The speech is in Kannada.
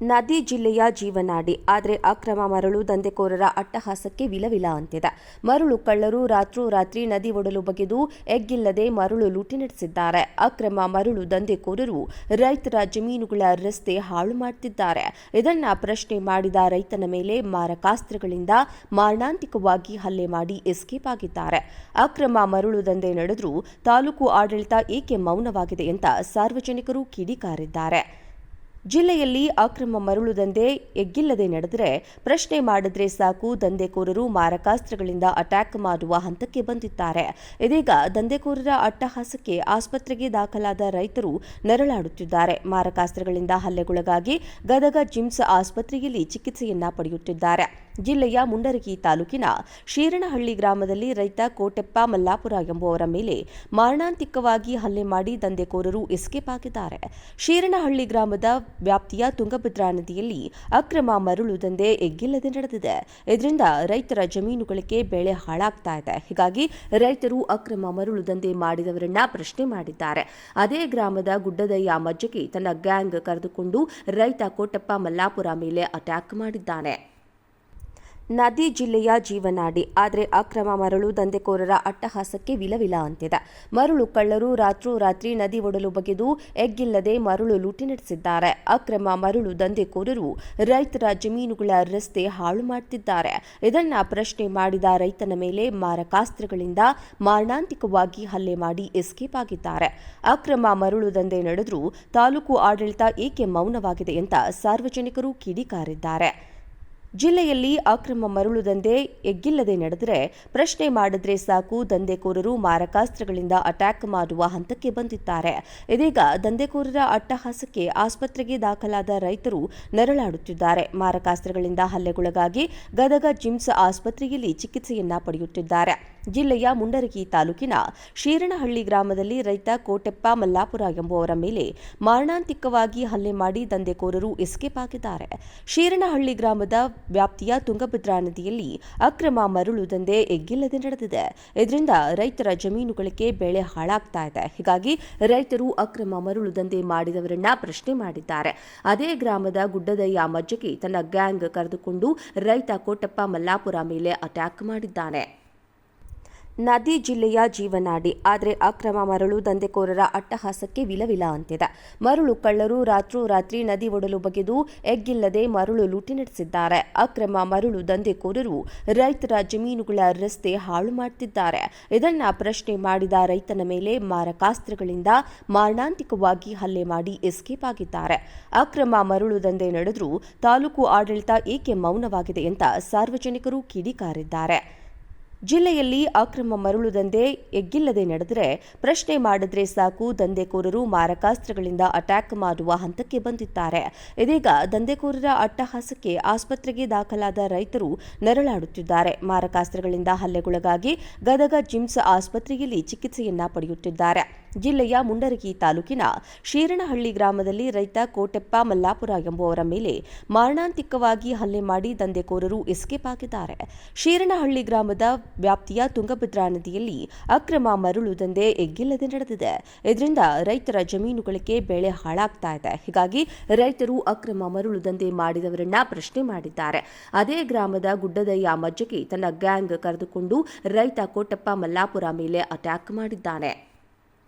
ನದಿ ಜಿಲ್ಲೆಯ ಜೀವನಾಡಿ, ಆದರೆ ಅಕ್ರಮ ಮರಳು ದಂಧೆಕೋರರ ಅಟ್ಟಹಾಸಕ್ಕೆ ವಿಲವಿಲ ಅಂತಿದೆ. ಮರಳು ಕಳ್ಳರು ರಾತ್ರೋರಾತ್ರಿ ನದಿ ಒಡಲು ಬಗೆದು ಎಗ್ಗಿಲ್ಲದೆ ಮರಳು ಲೂಟಿ ನಡೆಸಿದ್ದಾರೆ. ಅಕ್ರಮ ಮರಳು ದಂಧೆಕೋರರು ರೈತರ ಜಮೀನುಗಳ ರಸ್ತೆ ಹಾಳು ಮಾಡುತ್ತಿದ್ದಾರೆ ಇದನ್ನ ಪ್ರಶ್ನೆ ಮಾಡಿದ ರೈತನ ಮೇಲೆ ಮಾರಕಾಸ್ತ್ರಗಳಿಂದ ಮಾರಣಾಂತಿಕವಾಗಿ ಹಲ್ಲೆ ಮಾಡಿ ಎಸ್ಕೇಪ್ ಆಗಿದ್ದಾರೆ. ಅಕ್ರಮ ಮರಳು ದಂಧೆ ನಡೆದರೂ ತಾಲೂಕು ಆಡಳಿತ ಏಕೆ ಮೌನವಾಗಿದೆ ಅಂತ ಸಾರ್ವಜನಿಕರು ಕಿಡಿಕಾರಿದ್ದಾರೆ. ಜಿಲ್ಲೆಯಲ್ಲಿ ಅಕ್ರಮ ಮರಳು ದಂಧೆ ಎಗ್ಗಿಲ್ಲದೆ ನಡೆದರೆ ಪ್ರಶ್ನೆ ಮಾಡಿದ್ರೆ ಸಾಕು. ದಂಧೆಕೋರರು ಮಾರಕಾಸ್ತ್ರಗಳಿಂದ ಅಟ್ಯಾಕ್ ಮಾಡುವ ಹಂತಕ್ಕೆ ಬಂದಿದ್ದಾರೆ. ಇದೀಗ ದಂಧೆಕೋರರ ಅಟ್ಟಹಾಸಕ್ಕೆ ಆಸ್ಪತ್ರೆಗೆ ದಾಖಲಾದ ರೈತರು ನರಳಾಡುತ್ತಿದ್ದಾರೆ. ಮಾರಕಾಸ್ತ್ರಗಳಿಂದ ಹಲ್ಲೆಗೊಳಗಾಗಿ ಗದಗ ಜಿಮ್ಸ್ ಆಸ್ಪತ್ರೆಯಲ್ಲಿ ಚಿಕಿತ್ಸೆಯನ್ನ ಪಡೆಯುತ್ತಿದ್ದಾರೆ. ಜಿಲ್ಲೆಯ ಮುಂಡರಗಿ ತಾಲೂಕಿನ ಶೀರಣಹಳ್ಳಿ ಗ್ರಾಮದಲ್ಲಿ ರೈತ ಕೋಟೆಪ್ಪ ಮಲ್ಲಾಪುರ ಎಂಬುವರ ಮೇಲೆ ಮಾರಣಾಂತಿಕವಾಗಿ ಹಲ್ಲೆ ಮಾಡಿ ದಂಧೆಕೋರರು ಎಸ್ಕೇಪ್ ಆಗಿದ್ದಾರೆ. ಶೀರಣಹಳ್ಳಿ ಗ್ರಾಮದ ವ್ಯಾಪ್ತಿಯ ತುಂಗಭದ್ರಾ ನದಿಯಲ್ಲಿ ಅಕ್ರಮ ಮರಳು ದಂಧೆ ಎಗ್ಗಿಲ್ಲದೆ ನಡೆದಿದೆ. ಇದರಿಂದ ರೈತರ ಜಮೀನುಗಳಿಗೆ ಬೆಳೆ ಹಾಳಾಗ್ತಾ ಇದೆ. ಹೀಗಾಗಿ ರೈತರು ಅಕ್ರಮ ಮರಳು ದಂಧೆ ಮಾಡಿದವರನ್ನ ಪ್ರಶ್ನೆ ಮಾಡಿದ್ದಾರೆ. ಅದೇ ಗ್ರಾಮದ ಗುಡ್ಡದಯ್ಯ ಮಜ್ಜಗಿ ತನ್ನ ಗ್ಯಾಂಗ್ ಕರೆದುಕೊಂಡು ರೈತ ಕೋಟಪ್ಪ ಮಲ್ಲಾಪುರ ಮೇಲೆ ಅಟ್ಯಾಕ್ ಮಾಡಿದ್ದಾನೆ. ನದಿ ಜಿಲ್ಲೆಯ ಜೀವನಾಡಿ, ಆದರೆ ಅಕ್ರಮ ಮರಳು ದಂಧೆಕೋರರ ಅಟ್ಟಹಾಸಕ್ಕೆ ವಿಲವಿಲ ಅಂತಿದೆ. ಮರಳು ಕಳ್ಳರು ರಾತ್ರೋರಾತ್ರಿ ನದಿ ಒಡಲು ಬಗೆದು ಎಗ್ಗಿಲ್ಲದೆ ಮರಳು ಲೂಟಿ ನಡೆಸಿದ್ದಾರೆ. ಅಕ್ರಮ ಮರಳು ದಂಧೆಕೋರರು ರೈತರ ಜಮೀನುಗಳ ರಸ್ತೆ ಹಾಳು ಮಾಡುತ್ತಿದ್ದಾರೆ ಇದನ್ನ ಪ್ರಶ್ನೆ ಮಾಡಿದ ರೈತನ ಮೇಲೆ ಮಾರಕಾಸ್ತ್ರಗಳಿಂದ ಮಾರಣಾಂತಿಕವಾಗಿ ಹಲ್ಲೆ ಮಾಡಿ ಎಸ್ಕೇಪ್ ಆಗಿದ್ದಾರೆ. ಅಕ್ರಮ ಮರಳು ದಂಧೆ ನಡೆದರೂ ತಾಲೂಕು ಆಡಳಿತ ಏಕೆ ಮೌನವಾಗಿದೆ ಅಂತ ಸಾರ್ವಜನಿಕರು ಕಿಡಿಕಾರಿದ್ದಾರೆ. ಜಿಲ್ಲೆಯಲ್ಲಿ ಅಕ್ರಮ ಮರಳು ದಂಧೆ ಎಗ್ಗಿಲ್ಲದೆ ನಡೆದರೆ ಪ್ರಶ್ನೆ ಮಾಡಿದ್ರೆ ಸಾಕು. ದಂಧೆಕೋರರು ಮಾರಕಾಸ್ತ್ರಗಳಿಂದ ಅಟ್ಯಾಕ್ ಮಾಡುವ ಹಂತಕ್ಕೆ ಬಂದಿದ್ದಾರೆ. ಇದೀಗ ದಂಧೆಕೋರರ ಅಟ್ಟಹಾಸಕ್ಕೆ ಆಸ್ಪತ್ರೆಗೆ ದಾಖಲಾದ ರೈತರು ನರಳಾಡುತ್ತಿದ್ದಾರೆ. ಮಾರಕಾಸ್ತ್ರಗಳಿಂದ ಹಲ್ಲೆಗೊಳಗಾಗಿ ಗದಗ ಜಿಮ್ಸ್ ಆಸ್ಪತ್ರೆಯಲ್ಲಿ ಚಿಕಿತ್ಸೆಯನ್ನ ಪಡೆಯುತ್ತಿದ್ದಾರೆ. ಜಿಲ್ಲೆಯ ಮುಂಡರಗಿ ತಾಲೂಕಿನ ಶೀರಣಹಳ್ಳಿ ಗ್ರಾಮದಲ್ಲಿ ರೈತ ಕೋಟೆಪ್ಪ ಮಲ್ಲಾಪುರ ಎಂಬುವರ ಮೇಲೆ ಮಾರಣಾಂತಿಕವಾಗಿ ಹಲ್ಲೆ ಮಾಡಿ ದಂಧೆಕೋರರು ಎಸ್ಕೇಪ್ ಆಗಿದ್ದಾರೆ. ಶೀರಣಹಳ್ಳಿ ಗ್ರಾಮದ ವ್ಯಾಪ್ತಿಯ ತುಂಗಭದ್ರಾ ನದಿಯಲ್ಲಿ ಅಕ್ರಮ ಮರಳು ದಂಧೆ ಎಗ್ಗಿಲ್ಲದೆ ನಡೆದಿದೆ. ಇದರಿಂದ ರೈತರ ಜಮೀನುಗಳಿಗೆ ಬೆಳೆ ಹಾಳಾಗ್ತಾ ಇದೆ. ಹೀಗಾಗಿ ರೈತರು ಅಕ್ರಮ ಮರಳು ದಂಧೆ ಮಾಡಿದವರನ್ನ ಪ್ರಶ್ನೆ ಮಾಡಿದ್ದಾರೆ. ಅದೇ ಗ್ರಾಮದ ಗುಡ್ಡದಯ್ಯ ಮಜ್ಜಗಿ ತನ್ನ ಗ್ಯಾಂಗ್ ಕರೆದುಕೊಂಡು ರೈತ ಕೋಟಪ್ಪ ಮಲ್ಲಾಪುರ ಮೇಲೆ ಅಟ್ಯಾಕ್ ಮಾಡಿದ್ದಾನೆ. ನದಿ ಜಿಲ್ಲೆಯ ಜೀವನಾಡಿ, ಆದರೆ ಅಕ್ರಮ ಮರಳು ದಂಧೆಕೋರರ ಅಟ್ಟಹಾಸಕ್ಕೆ ವಿಲವಿಲ ಅಂತಿದೆ. ಮರಳು ಕಳ್ಳರು ರಾತ್ರೋರಾತ್ರಿ ನದಿ ಒಡಲು ಬಗೆದು ಎಗ್ಗಿಲ್ಲದೆ ಮರಳು ಲೂಟಿ ನಡೆಸಿದ್ದಾರೆ. ಅಕ್ರಮ ಮರಳು ದಂಧೆಕೋರರು ರೈತರ ಜಮೀನುಗಳ ರಸ್ತೆ ಹಾಳು ಮಾಡುತ್ತಿದ್ದಾರೆ ಇದನ್ನ ಪ್ರಶ್ನೆ ಮಾಡಿದ ರೈತನ ಮೇಲೆ ಮಾರಕಾಸ್ತ್ರಗಳಿಂದ ಮಾರಣಾಂತಿಕವಾಗಿ ಹಲ್ಲೆ ಮಾಡಿ ಎಸ್ಕೇಪ್ ಆಗಿದ್ದಾರೆ. ಅಕ್ರಮ ಮರಳು ದಂಧೆ ನಡೆದರೂ ತಾಲೂಕು ಆಡಳಿತ ಏಕೆ ಮೌನವಾಗಿದೆ ಅಂತ ಸಾರ್ವಜನಿಕರು ಕಿಡಿಕಾರಿದ್ದಾರೆ. ಜಿಲ್ಲೆಯಲ್ಲಿ ಅಕ್ರಮ ಮರಳು ದಂಧೆ ಎಗ್ಗಿಲ್ಲದೆ ನಡೆದರೆ ಪ್ರಶ್ನೆ ಮಾಡಿದ್ರೆ ಸಾಕು, ದಂಧೆಕೋರರು ಮಾರಕಾಸ್ತ್ರಗಳಿಂದ ಅಟ್ಯಾಕ್ ಮಾಡುವ ಹಂತಕ್ಕೆ ಬಂದಿದ್ದಾರೆ. ಇದೀಗ ದಂಧೆಕೋರರ ಅಟ್ಟಹಾಸಕ್ಕೆ ಆಸ್ಪತ್ರೆಗೆ ದಾಖಲಾದ ರೈತರು ನರಳಾಡುತ್ತಿದ್ದಾರೆ. ಮಾರಕಾಸ್ತ್ರಗಳಿಂದ ಹಲ್ಲೆಗೊಳಗಾಗಿ ಗದಗ ಜಿಮ್ಸ್ ಆಸ್ಪತ್ರೆಯಲ್ಲಿ ಚಿಕಿತ್ಸೆಯನ್ನ ಪಡೆಯುತ್ತಿದ್ದಾರೆ. ಜಿಲ್ಲೆಯ ಮುಂಡರಗಿ ತಾಲೂಕಿನ ಶೀರಣಹಳ್ಳಿ ಗ್ರಾಮದಲ್ಲಿ ರೈತ ಕೋಟೆಪ್ಪ ಮಲ್ಲಾಪುರ ಎಂಬುವರ ಮೇಲೆ ಮಾರಣಾಂತಿಕವಾಗಿ ಹಲ್ಲೆ ಮಾಡಿ ದಂಧೆಕೋರರು ಎಸ್ಕೇಪ್ ಆಗಿದ್ದಾರೆ. ಶೀರಣಹಳ್ಳಿ ಗ್ರಾಮದ ವ್ಯಾಪ್ತಿಯ ತುಂಗಭದ್ರಾ ನದಿಯಲ್ಲಿ ಅಕ್ರಮ ಮರಳು ದಂಧೆ ಎಗ್ಗಿಲ್ಲದೆ ನಡೆದಿದೆ. ಇದರಿಂದ ರೈತರ ಜಮೀನುಗಳಿಗೆ ಬೆಳೆ ಹಾಳಾಗ್ತಾ ಇದೆ. ಹೀಗಾಗಿ ರೈತರು ಅಕ್ರಮ ಮರಳು ದಂಧೆ ಮಾಡಿದವರನ್ನ ಪ್ರಶ್ನೆ ಮಾಡಿದ್ದಾರೆ. ಅದೇ ಗ್ರಾಮದ ಗುಡ್ಡದಯ್ಯ ಮಜ್ಜಗಿ ತನ್ನ ಗ್ಯಾಂಗ್ ಕರೆದುಕೊಂಡು ರೈತ ಕೋಟಪ್ಪ ಮಲ್ಲಾಪುರ ಮೇಲೆ ಅಟ್ಯಾಕ್ ಮಾಡಿದ್ದಾನೆ.